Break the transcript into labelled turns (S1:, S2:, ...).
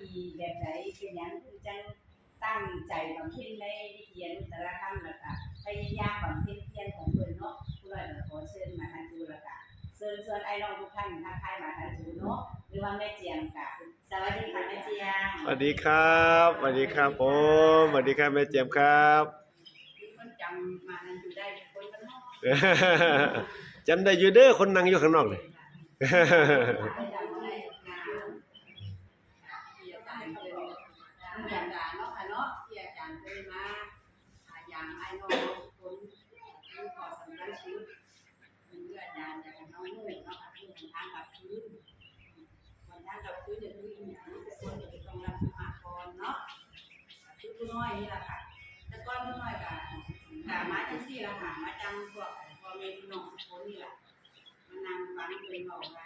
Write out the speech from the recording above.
S1: ดีแบบไหนเป็นหยังคือจังตั้งใจบำเพ็ญในวิธีอนุตตรธรรมแล้วก็พยายามบำเพ็ญเพียรของเพิ่นเนาะผู้น้อยก็ขอเชิญมาทางจูแล้วก็เชิญชวนไอ้น้องทุกท่านทักทายมาทางจูเนาะหรือว่าแม่เจียงกะสวัสดีค่ะแม่เจียง
S2: สวัสดีครับสวัสดีครับผมสวัสดีครับแม่เจมส์ครับ
S1: มีคนจำมาทางจูได้คนกันเนาะ
S2: จำได้อยู่เด้อคนนั่งอยู่ข้างนอกเลย
S1: ไม่จำได้งานที่อาจารย์เคยอาจารย์เนาะค่ะเนาะที่อาจารย์เคยมาอย่างไอ้น้องคนที่ขอสำคัญชีวิตเป็นเพื่อนยาจากน้องนุ่นเนาะค่ะที่ทางกับพื้นวันทางกับพื้นจะคืออย่างนี้คนจะต้องรับสมาก่อนเนาะคือผู้น้อยนี่แหละค่ะแต่ก่อนผู้น้อยก็กามาจังซี่ละค่ะมาจังพวกพ่อแม่พี่น้องทุกคนนี่แหละมานั่งฟังเป็นเบาว่า